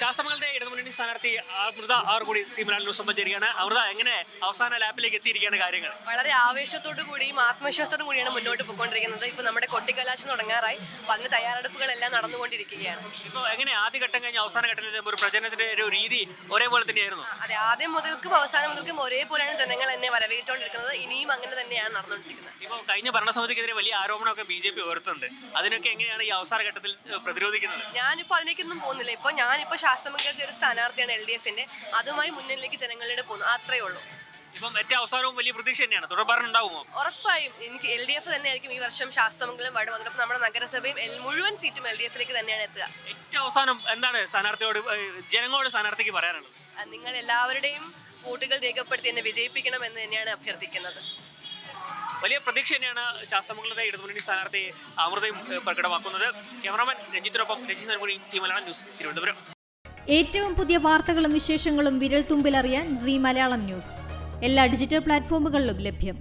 ശാസ്ത്രങ്ങളുടെ ഇടതുമുന്നണി സ്ഥാനാർത്ഥി അമൃത ആർ കൂടി സിമലാൽ ന്യൂസ് സംബന്ധിച്ചിരിക്കുകയാണ് അമൃത എങ്ങനെ അവസാന ലാപ്പിലേക്ക് എത്തിയിരിക്കുകയാണ് കാര്യങ്ങൾ? വളരെ ആവേശത്തോടു കൂടിയും ആത്മവിശ്വാസത്തോടു കൂടിയാണ് മുന്നോട്ട് പോയിക്കൊണ്ടിരിക്കുന്നത്. ഇപ്പൊ നമ്മുടെ കൊട്ടിക്കലാശം തുടങ്ങാറായി. അപ്പൊ അതിന് തയ്യാറെടുപ്പുകളെല്ലാം നടന്നുകൊണ്ടിരിക്കുകയാണ്. ഇപ്പോൾ എങ്ങനെ ആദ്യഘട്ടം കഴിഞ്ഞ അവസാന ഘട്ടത്തിൽ ഒരു പ്രചരണത്തിന്റെ ഒരു രീതി ഒരേപോലെ തന്നെയായിരുന്നു? അതെ ആദ്യം മുതൽക്കും അവസാനം മുതൽക്കും ഒരേപോലെയാണ് ജനങ്ങൾ എന്നെ വരവേറ്റുകൊണ്ടിരിക്കുന്നത് ഇനിയും അങ്ങനെ തന്നെയാണ് നടന്നുകൊണ്ടിരിക്കുന്നത്. ഇപ്പോൾ കഴിഞ്ഞ ഭരണസമിതിക്കെതിരെ വലിയ ആരോപണമൊക്കെ ബി ജെ പി ഉയർത്തുന്നുണ്ട് അതിനൊക്കെ എങ്ങനെയാണ് ഈ അവസാന ഘട്ടത്തിൽ പ്രതിരോധിക്കുന്നത്? ഞാനിപ്പോൾ അതിലേക്കൊന്നും പോകുന്നില്ല. ഇപ്പോൾ ഞാനിപ്പോൾ ശാസ്ത്രമംഗലത്തെ ഒരു സ്ഥാനാർത്ഥിയാണ് എൽ ഡി എഫിന്റെ. അതുമായി മുന്നിലേക്ക് ജനങ്ങളിലൂടെ പോകുന്നു. അത്രേ ഉള്ളൂ. ഇപ്പം ഏറ്റവും അവസാനവും വലിയ പ്രതീക്ഷ തന്നെയാണ്. തുടർഭരണം ഉണ്ടാവുമോ ഉറപ്പായും. എനിക്ക് എൽ ഡി എഫ് തന്നെയായിരിക്കും ഈ വർഷം ശാസ്ത്രമംഗലം വാർഡ് മന്ത്രം നമ്മുടെ നഗരസഭയും മുഴുവൻ സീറ്റും എൽ ഡി എഫിലേക്ക് തന്നെയാണ് എത്തുക. ഏറ്റവും അവസാനം എന്താണ് സ്ഥാനാർത്ഥിയോട് ജനങ്ങളോട് സ്ഥാനാർത്ഥിക്ക് പറയാനുള്ളത്? നിങ്ങൾ എല്ലാവരുടെയും വോട്ടുകൾ രേഖപ്പെടുത്തി എന്നെ വിജയിപ്പിക്കണം എന്ന് തന്നെയാണ് അഭ്യർത്ഥിക്കുന്നത്. വലിയ പ്രതീക്ഷ തന്നെയാണ് ശാസ്ത്രമംഗലത്തെ ഇടതുമുന്നണി സ്ഥാനാർത്ഥി അമൃതയും പ്രകടമാക്കുന്നത്. ക്യാമറാമാൻ രഞ്ജിത്തിനൊപ്പം രഞ്ജിത് നൻകുടി സി മലയാളം ന്യൂസ് തിരുവനന്തപുരം. ഏറ്റവും പുതിയ വാർത്തകളും വിശേഷങ്ങളും വിരൽ തുമ്പിലറിയാൻ സി മലയാളം ന്യൂസ്. എല്ലാ ഡിജിറ്റൽ പ്ലാറ്റ്ഫോമുകളിലും ലഭ്യം.